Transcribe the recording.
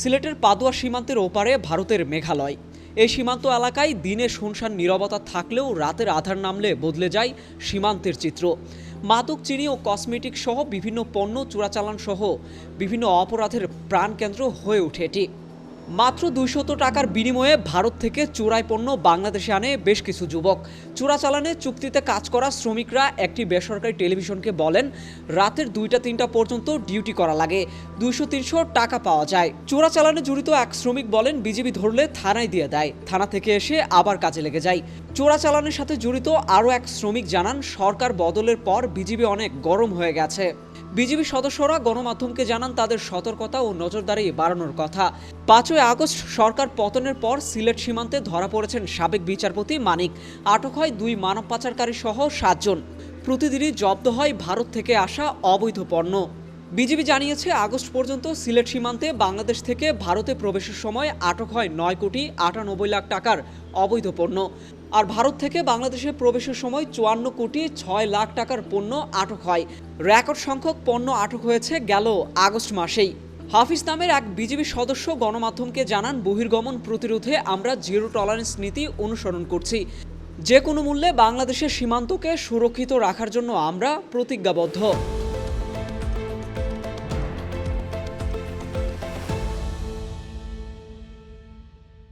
সিলেটের পাদুয়া সীমান্তের ওপারে ভারতের মেঘালয়। এই সীমান্ত এলাকায় দিনে শুনশান নিরবতা থাকলেও রাতের আধার নামলে বদলে যায় সীমান্তের চিত্র। মাদক, চিনি ও কসমেটিক সহ বিভিন্ন পণ্য চোরাচালান সহ বিভিন্ন অপরাধের প্রাণকেন্দ্র হয়ে ওঠে এটি। মাত্র দুইশত টাকার বিনিময়ে ভারত থেকে চোরাই পণ্য বাংলাদেশে আনে বেশ কিছু যুবক। চোরাচালানে চুক্তিতে কাজ করা শ্রমিকরা একটি বেসরকারি টেলিভিশনকে বলেন, রাতের দুইটা তিনটা পর্যন্ত ডিউটি করা লাগে, দুইশো তিনশো টাকা পাওয়া যায়। চোরাচালানে জড়িত এক শ্রমিক বলেন বিজেপি ধরলে থানায় দিয়ে দেয়, থানা থেকে এসে আবার কাজে লেগে যায়। চোরাচালানের সাথে জড়িত আরও এক শ্রমিক জানান, সরকার বদলের পর বিজেপি অনেক গরম হয়ে গেছে। বিজেপি সদস্যরা গণমাধ্যমকে জানান তাদের সতর্কতা ও নজরদারি বাড়ানোর কথা। পাঁচই আগস্ট সরকার পতনের পর সিলেট সীমান্তে ধরা পড়েছেন সাবেক বিচারপতি মানিক। আটক হয় দুই মানব পাচারকারী সহ সাতজন। প্রতিদিনই জব্দ হয় ভারত থেকে আসা অবৈধ পণ্য। বিজেপি জানিয়েছে, আগস্ট পর্যন্ত সিলেট সীমান্তে বাংলাদেশ থেকে ভারতে প্রবেশের সময় আটক হয় নয় কোটি আটানব্বই লাখ টাকার অবৈধ পণ্য। আর ভারত থেকে বাংলাদেশে প্রবেশের সময় চুয়ান্ন কোটি ছয় লাখ টাকার পণ্য আটক হয়। রেকর্ড সংখ্যক পণ্য আটক হয়েছে গেল আগস্ট মাসেই। হাফিজ নামের এক বিজেপি সদস্য গণমাধ্যমকে জানান, বহির্গমন প্রতিরোধে আমরা জিরো টলারেন্স নীতি অনুসরণ করছি। যে কোনো মূল্যে বাংলাদেশের সীমান্তকে সুরক্ষিত রাখার জন্য আমরা প্রতিজ্ঞাবদ্ধ।